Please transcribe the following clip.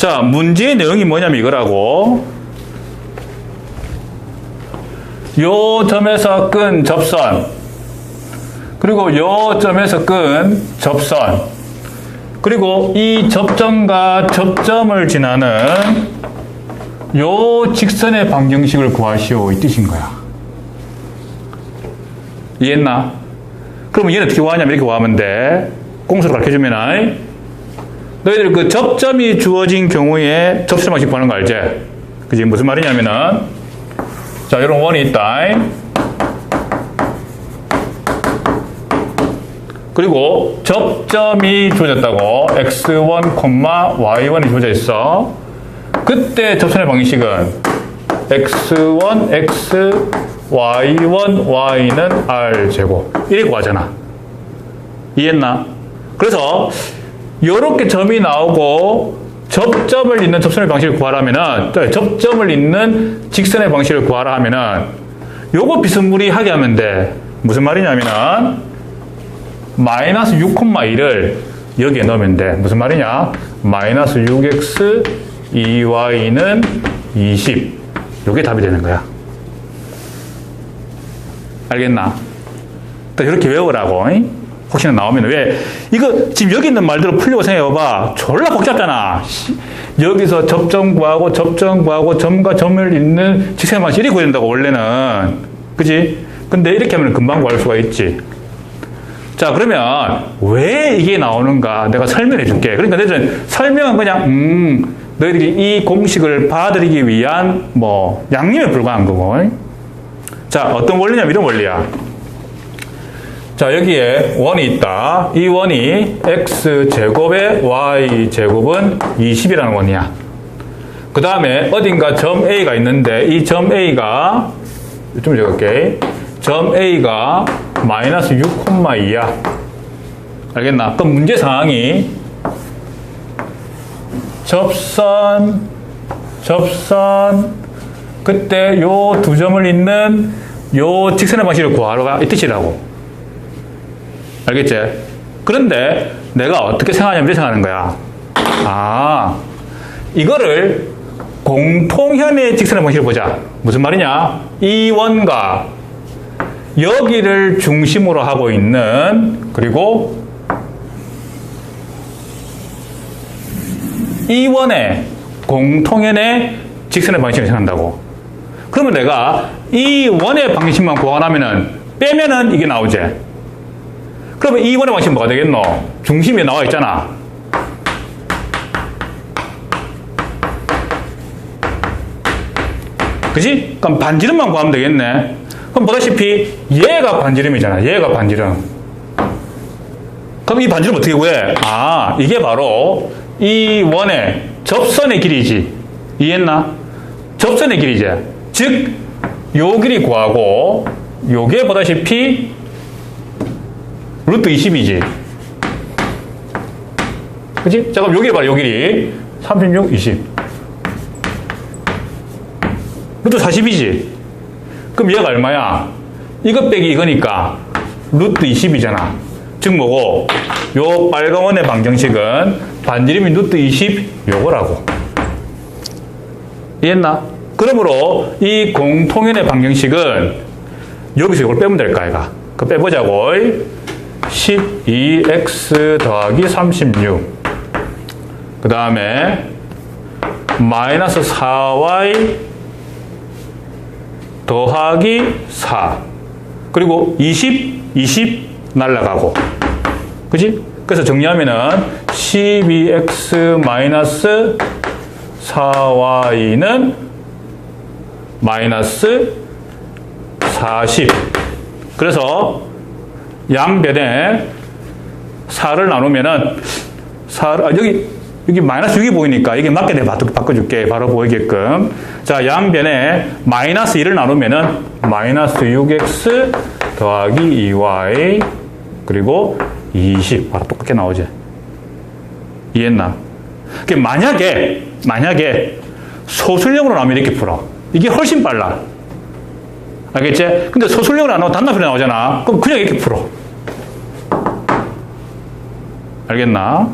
자, 문제의 내용이 뭐냐면 이거라고. 요 점에서 끈 접선. 그리고 요 점에서 끈 접선. 그리고 이 접점과 접점을 지나는 요 직선의 방정식을 구하시오. 이 뜻인 거야. 이해했나? 그러면 얘는 어떻게 구하냐면 이렇게 구하면 돼. 공수로 가르쳐주면, 너희들 그 접점이 주어진 경우에 방식 구하는 거 알지? 그지? 무슨 말이냐면은, 자, 이런 원이 있다. 그리고 접점이 주어졌다고. x1, y1이 주어져 있어. 그때 접선의 방식은 x1, x, y1, y는 r제곱. 이렇게 구하잖아. 이해했나? 그래서 이렇게 점이 나오고 접점을 잇는 접선의 방식을 구하라면은 접점을 잇는 직선의 방식을 구하라 하면은 요거 비스무리하게 하면 돼. 무슨 말이냐면은 마이너스 6,1을 여기에 넣으면 돼. 무슨 말이냐? 마이너스 6x 2y는 20. 요게 답이 되는 거야. 알겠나? 이렇게 외우라고. 혹시나 나오면 왜 이거 지금 여기 있는 말대로 풀려고 생각해봐. 졸라 복잡잖아. 여기서 접점 구하고 접점 구하고 점과 점을 잇는 방식 이렇게 구해야 된다고 원래는. 그지 근데 이렇게 하면 금방 구할 수가 있지. 자 그러면 왜 이게 나오는가 내가 설명해 줄게. 그러니까 너희들은 설명은 그냥 음 너희들이 이 공식을 받아들이기 위한 뭐 양념에 불과한 거고. 자 어떤 원리냐면 이런 원리야 자, 여기에 원이 있다. 이 원이 x제곱에 y제곱은 20이라는 원이야. 그 다음에 어딘가 점 A가 있는데 이 점 A가 좀 적을게. 점 A가 마이너스 6,2야. 알겠나? 그럼 문제 상황이 접선, 접선, 그때 요 두 점을 잇는 요 직선의 방식을 구하라 이 뜻이라고. 알겠지? 그런데 내가 어떻게 생각하냐면 이렇게 생각하는 거야. 아, 이거를 공통현의 직선의 방식을 보자. 무슨 말이냐? 이 원과 여기를 중심으로 하고 있는 그리고 이 원의 공통현의 직선의 방식을 생각한다고. 그러면 내가 이 원의 방식만 구하면은 빼면은 이게 나오지. 그러면 이 원의 방식은 뭐가 되겠노? 중심에 나와 있잖아. 그지? 그럼 반지름만 구하면 되겠네. 그럼 보다시피 얘가 반지름이잖아. 얘가 반지름. 그럼 이 반지름 어떻게 구해? 아, 이게 바로 이 원의 접선의 길이지. 이해했나? 접선의 길이지. 즉, 요 길이 구하고, 요게 보다시피 루트 20이지. 그치? 자, 그럼 여기 봐요, 여기. 36, 20. 루트 40이지. 그럼 얘가 얼마야? 이것 빼기 이거니까 루트 20이잖아. 즉 뭐고? 요 빨간 원의 방정식은 반지름이 루트 20 요거라고. 이해했나? 그러므로 이 공통연의 방정식은 여기서 이걸 빼면 될까, 얘가. 그 빼보자고. 12x 더하기 36. 그 다음에 마이너스 4y 더하기 4. 그리고 20, 20 날라가고. 그지? 그래서 정리하면은 12x 마이너스 4y는 마이너스 40. 그래서 양변에 4를 나누면은 4, 아, 여기 여기 마이너스 6이 보이니까 이게 맞게 내가 바꿔 줄게. 바로 보이게끔. 자, 양변에 마이너스 1을 나누면은 마이너스 6x 더하기 2y 그리고 20. 바로 똑같게 나오지. 이해했나? 만약에, 만약에 소술형으로 나오면 이렇게 풀어. 이게 훨씬 빨라. 알겠지? 근데 소술형으로 안 나오면 단답으로 나오잖아. 그럼 그냥 이렇게 풀어. 알겠나?